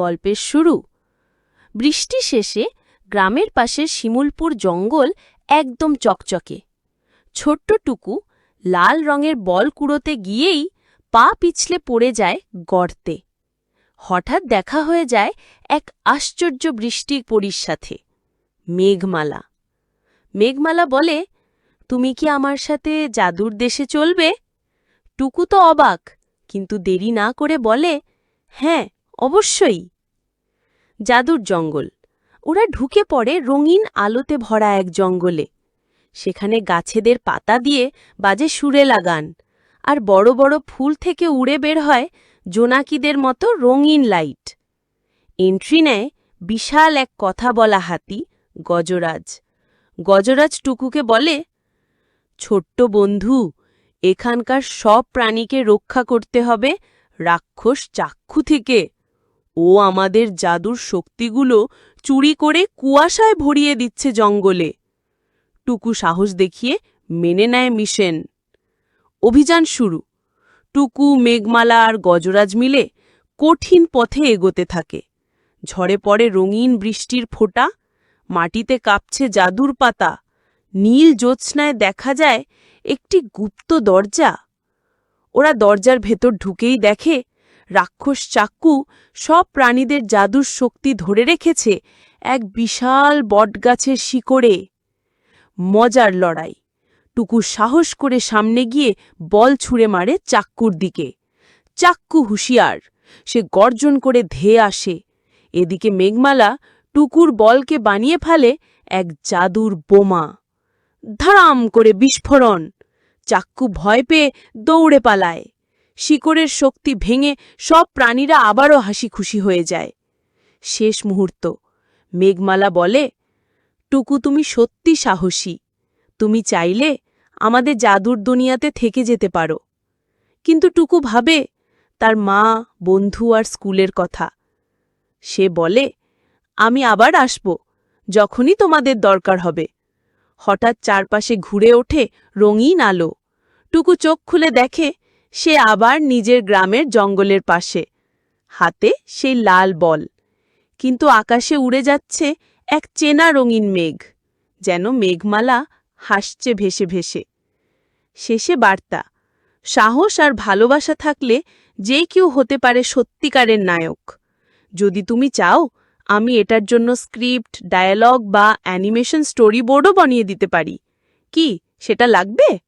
গল্পের শুরু। বৃষ্টি শেষে গ্রামের পাশের শিমুলপুর জঙ্গল একদম চকচকে। ছোট্ট টুকু লাল রঙের বল কুড়োতে গিয়েই পা পিছলে পড়ে যায় গর্তে। হঠাৎ দেখা হয়ে যায় এক আশ্চর্য বৃষ্টি পরির সাথে, মেঘমালা। মেঘমালা বলে, তুমি কি আমার সাথে জাদুর দেশে চলবে? টুকু তো অবাক, কিন্তু দেরি না করে বলে হ্যাঁ অবশ্যই। জাদুর জঙ্গল। ওরা ঢুকে পড়ে রঙিন আলোতে ভরা এক জঙ্গলে। সেখানে গাছেদের পাতা দিয়ে বাজে সুরে লাগান। আর বড় বড় ফুল থেকে উড়ে বের হয় জোনাকিদের মতো রঙিন লাইট। এন্ট্রি নেয় বিশাল এক কথা বলা হাতি, গজরাজ। গজরাজ টুকুকে বলে, ছোট্ট বন্ধু, এখানকার সব প্রাণীকে রক্ষা করতে হবে রাক্ষস চাক্ষু থেকে। ও আমাদের জাদুর শক্তিগুলো চুরি করে কুয়াশায় ভরিয়ে দিচ্ছে জঙ্গলে। টুকু সাহস দেখিয়ে মেনে নেয় মিশেন। অভিযান শুরু। টুকু, মেঘমালা আর গজরাজ মিলে কঠিন পথে এগোতে থাকে। ঝড়ে পড়ে রঙিন বৃষ্টির ফোঁটা, মাটিতে কাঁপছে জাদুর পাতা, নীল জ্যোৎস্নায় দেখা যায় একটি গুপ্ত দরজা। ওরা দরজার ভেতর ঢুকেই দেখে রাক্ষস চাক্কু সব প্রাণীদের জাদুর শক্তি ধরে রেখেছে এক বিশাল বটগাছের শিকড়ে। মজার লড়াই। টুকু সাহস করে সামনে গিয়ে বল ছুঁড়ে মারে চাক্কুর দিকে। চাক্কু হুঁশিয়ার, সে গর্জন করে ধেয়ে আসে। এদিকে মেঘমালা টুকুর বলকে বানিয়ে ফেলে এক জাদুর বোমা। ধারাম করে বিস্ফোরণ। চাক্কু ভয় পেয়ে দৌড়ে পালায়। শিকড়ের শক্তি ভেঙে সব প্রাণীরা আবারও হাসি খুশি হয়ে যায়। শেষ মুহূর্ত। মেঘমালা বলে, টুকু, তুমি সত্যি সাহসী। তুমি চাইলে আমাদের জাদুর দুনিয়াতে থেকে যেতে পারো। কিন্তু টুকু ভাবে তার মা, বন্ধু আর স্কুলের কথা। সে বলে, আমি আবার আসব, যখনই তোমাদের দরকার হবে। হঠাৎ চারপাশে ঘুরে ওঠে রঙিন আলো। টুকু চোখ খুলে দেখে সে আবার নিজের গ্রামের জঙ্গলের পাশে। হাতে সেই লাল বল। কিন্তু আকাশে উড়ে যাচ্ছে এক চেনা রঙিন মেঘ, যেন মেঘমালা হাসছে ভেসে ভেসে। শেষে বার্তা, সাহস আর ভালোবাসা থাকলে যে কেউ হতে পারে সত্যিকারের নায়ক। যদি তুমি চাও, আমি এটার জন্য স্ক্রিপ্ট, ডায়ালগ বা অ্যানিমেশন স্টোরি বোর্ডও বানিয়ে দিতে পারি। কি, সেটা লাগবে?